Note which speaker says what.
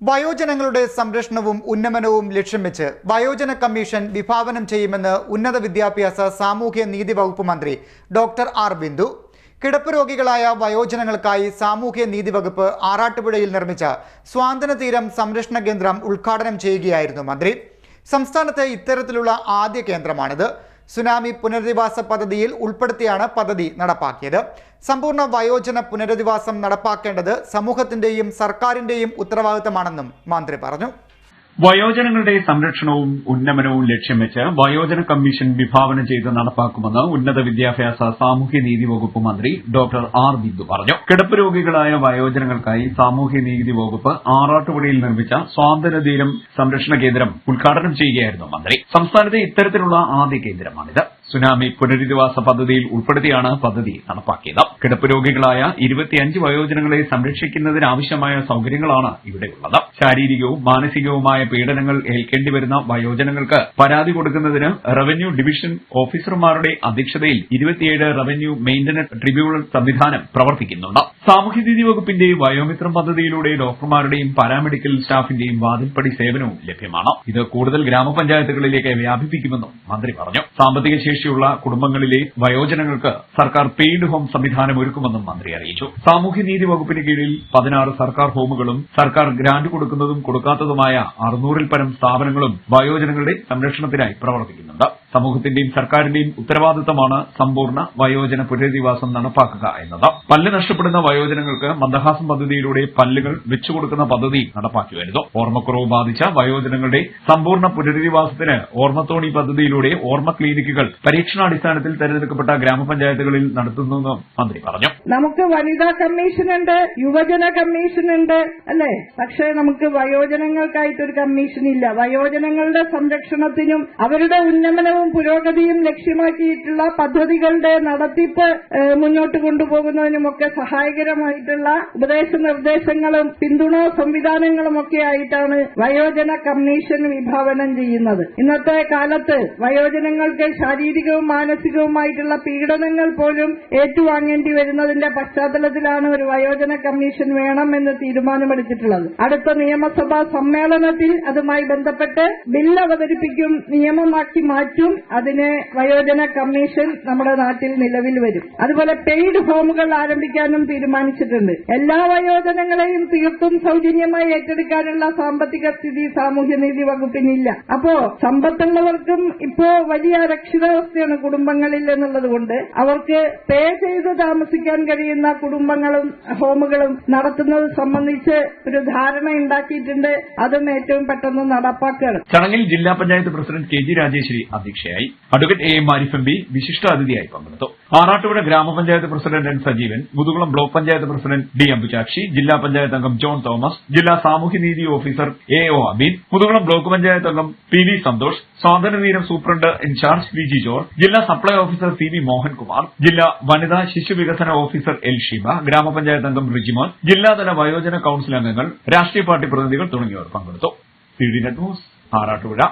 Speaker 1: വയോജനങ്ങളുടെ സംരക്ഷണവും ഉന്നമനവും ലക്ഷ്യം വെച്ച് വയോജന കമ്മീഷൻ വിഭാവനം ചെയ്യുമെന്ന് ഉന്നത വിദ്യാഭ്യാസ സാമൂഹ്യ നീതി വകുപ്പ് മന്ത്രി ഡോക്ടർ ആർ ബിന്ദു. കിടപ്പ് രോഗികളായ വയോജനങ്ങൾക്കായി സാമൂഹ്യ നീതി വകുപ്പ് ആറാട്ടുപുഴയിൽ നിർമ്മിച്ച സ്വാതന്ത്ര്യതീരം തീരം സംരക്ഷണ കേന്ദ്രം ഉദ്ഘാടനം ചെയ്യുകയായിരുന്നു മന്ത്രി. സംസ്ഥാനത്തെ ഇത്തരത്തിലുള്ള ആദ്യ കേന്ദ്രമാണിത്. സുനാമി പുനരധിവാസ പദ്ധതിയിൽ ഉൾപ്പെടുത്തിയാണ് പദ്ധതി നടപ്പാക്കിയത്. സമ്പൂർണ വയോജന പുനരധിവാസം നടപ്പാക്കേണ്ടത് സമൂഹത്തിന്റെയും സർക്കാരിന്റെയും ഉത്തരവാദിത്തമാണെന്നും മന്ത്രി പറഞ്ഞു.
Speaker 2: വയോജനങ്ങളുടെ സംരക്ഷണവും ഉന്നമനവും ലക്ഷ്യം വെച്ച് വയോജന കമ്മീഷൻ വിഭാവനം ചെയ്ത് നടപ്പാക്കുമെന്ന് ഉന്നത വിദ്യാഭ്യാസ സാമൂഹ്യനീതി വകുപ്പ് മന്ത്രി ഡോക്ടർ ആർ ബിന്ദു പറഞ്ഞു. കിടപ്പ് രോഗികളായ വയോജനങ്ങൾക്കായി സാമൂഹ്യനീതി വകുപ്പ് ആറാട്ടുപുഴയിൽ നിർമ്മിച്ച സ്വാതന്ത്ര്യതീരം സംരക്ഷണ കേന്ദ്രം ഉദ്ഘാടനം ചെയ്യുകയായിരുന്നു മന്ത്രി. സംസ്ഥാനത്തെ ഇത്തരത്തിലുള്ള ആദ്യ കേന്ദ്രമാണിത്. സുനാമി പുനരധിവാസ പദ്ധതിയിൽ ഉൾപ്പെടുത്തിയാണ് പദ്ധതി നടപ്പാക്കിയത്. കിടപ്പ് രോഗികളായ ഇരുപത്തിയഞ്ച് വയോജനങ്ങളെ സംരക്ഷിക്കുന്നതിനാവശ്യമായ സൌകര്യങ്ങളാണ് ഇവിടെയുള്ളത്. ശാരീരികവും മാനസികവുമായ പീഡനങ്ങൾ ഏൽക്കേണ്ടി വരുന്ന വയോജനങ്ങൾക്ക് പരാതി കൊടുക്കുന്നതിന് റവന്യൂ ഡിവിഷൻ ഓഫീസർമാരുടെ അധ്യക്ഷതയിൽ ഇരുപത്തിയേഴ് റവന്യൂ മെയിന്റനൻസ് ട്രിബ്യൂണൽ സംവിധാനം പ്രവർത്തിക്കുന്നുണ്ട്. സാമൂഹ്യനീതി വകുപ്പിന്റെ വയോമിത്രം പദ്ധതിയിലൂടെ ഡോക്ടർമാരുടെയും പാരാമെഡിക്കൽ സ്റ്റാഫിന്റെയും വാതിൽപ്പടി സേവനവും ലഭ്യമാണ്. ഇത് കൂടുതൽ ഗ്രാമപഞ്ചായത്തുകളിലേക്ക് വ്യാപിപ്പിക്കുമെന്നും മന്ത്രി പറഞ്ഞു. സാമ്പത്തിക ശേഷിയുള്ള കുടുംബങ്ങളിലെ വയോജനങ്ങൾക്ക് സർക്കാർ പെയ്ഡ് ഹോം സംവിധാനം ഒരുക്കുമെന്നും മന്ത്രി അറിയിച്ചു. സാമൂഹ്യനീതി വകുപ്പിന് കീഴിൽ പതിനാറ് സർക്കാർ ഹോമുകളും സർക്കാർ ഗ്രാന്റ് കൊടുക്കുന്നതും കൊടുക്കാത്തതുമായ അറുന്നൂറിൽ പരം സ്ഥാപനങ്ങളും വയോജനങ്ങളുടെ സംരക്ഷണത്തിനായി പ്രവർത്തിക്കുന്നുണ്ട്. സമൂഹത്തിന്റെയും സർക്കാരിന്റെയും ഉത്തരവാദിത്തമാണ് സമ്പൂർണ വയോജന പുനരധിവാസം നടപ്പാക്കുക എന്നത്. പല്ല് നഷ്ടപ്പെടുന്ന വയോജനങ്ങൾക്ക് മന്ദഹാസം പദ്ധതിയിലൂടെ പല്ലുകൾ വെച്ചുകൊടുക്കുന്ന പദ്ധതി നടപ്പാക്കി ഓർമ്മക്കുറവ് ബാധിച്ച വയോജനങ്ങളുടെ സമ്പൂർണ പുനരധിവാസത്തിന് ഓർമ്മത്തോണി പദ്ധതിയിലൂടെ ഓർമ്മ ക്ലിനിക്കുകൾ പരീക്ഷണാടിസ്ഥാനത്തിൽ തെരഞ്ഞെടുക്കപ്പെട്ട ഗ്രാമപഞ്ചായത്തുകളിൽ നടത്തുന്നുവെന്നും മന്ത്രി പറഞ്ഞു.
Speaker 3: നമുക്ക് വനിതാ കമ്മീഷൻ ഉണ്ട് യുവജന കമ്മീഷൻ ഉണ്ട് അല്ലേ? പക്ഷേ നമുക്ക് വയോജനങ്ങൾക്കായിട്ടൊരു കമ്മീഷൻ ഇല്ല. വയോജനങ്ങളുടെ സംരക്ഷണത്തിനും അവരുടെ ഉന്നമനവും പുരോഗതിയും ലക്ഷ്യമാക്കിയിട്ടുള്ള പദ്ധതികളുടെ നടത്തിപ്പ് മുന്നോട്ട് കൊണ്ടുപോകുന്നതിനുമൊക്കെ സഹായകരമായിട്ടുള്ള ഉപദേശ നിർദ്ദേശങ്ങളും പിന്തുണ സംവിധാനങ്ങളും ഒക്കെ ആയിട്ടാണ് വയോജന കമ്മീഷൻ വിഭാവനം ചെയ്യുന്നത്. ഇന്നത്തെ കാലത്ത് വയോജനങ്ങൾക്ക് ശാരീരികവും മാനസികവുമായിട്ടുള്ള പീഡനങ്ങൾ പോലും ഏറ്റുവാങ്ങേണ്ടി വരുന്നതിന്റെ പശ്ചാത്തലത്തിലാണ് ഒരു വയോജന കമ്മീഷൻ വേണം എന്ന് തീരുമാനമെടുത്തിട്ടുള്ളത്. അടുത്ത നിയമസഭാ സമ്മേളനത്തിൽ അതുമായി ബന്ധപ്പെട്ട് ബിൽ അവതരിപ്പിക്കും നിയമമാക്കി മാറ്റും അതിനെ വയോജന കമ്മീഷൻ നമ്മുടെ നാട്ടിൽ നിലവിൽ വരും. അതുപോലെ പെയ്ഡ് ഹോമുകൾ ആരംഭിക്കാനും തീരുമാനിച്ചിട്ടുണ്ട്. എല്ലാ വയോജനങ്ങളെയും തീർത്തും സൗജന്യമായി ഏറ്റെടുക്കാനുള്ള സാമ്പത്തിക സ്ഥിതി സാമൂഹ്യനീതി വകുപ്പിനില്ല. അപ്പോ സമ്പത്തുള്ളവർക്കും ഇപ്പോ വലിയ അരക്ഷിതാവസ്ഥയാണ് കുടുംബങ്ങളിൽ എന്നുള്ളത് കൊണ്ട് അവർക്ക് പേ ചെയ്ത് താമസിക്കാൻ കഴിയുന്ന കുടുംബങ്ങളും ഹോമുകളും നടത്തുന്നത് സംബന്ധിച്ച് ഒരു ധാരണ ഉണ്ടാക്കിയിട്ടുണ്ട്. അതും ഏറ്റവും പെട്ടെന്ന് നടപ്പാക്കുകയാണ്.
Speaker 2: ചടങ്ങിൽ ജില്ലാ panchayat president K G Rajeshwari അധ്യക്ഷയായി advocate A M Arif M P വിശിഷ്ട അതിഥിയായി പങ്കെടുത്തു. ആറാട്ടുപുഴ ഗ്രാമപഞ്ചായത്ത് president N Sajeevan Muthukulam block panchayat president D Ambuchakshi ജില്ലാ പഞ്ചായത്ത് അംഗം ജോൺ തോമസ് ജില്ലാ സാമൂഹ്യനീതി officer A O Abeen Muthukulam block panchayat അംഗം P V Santhosh സ്വാതന്ത്ര്യവീരം superintendent incharge V G George ജില്ലാ supply officer C V Mohankumar ജില്ലാ വനിതാ ശിശു വികസന ഓഫീസർ എൽ ഷീബ ഗ്രാമപഞ്ചായത്ത് അംഗം റിജിമോൻ ജില്ലാതല വയോജന കൌൺസിൽ അംഗങ്ങൾ രാഷ്ട്രീയ പാർട്ടി പ്രതിനിധികൾ തുടങ്ങിയവർ പങ്കെടുത്തു. ആറാട്ടുപുഴ.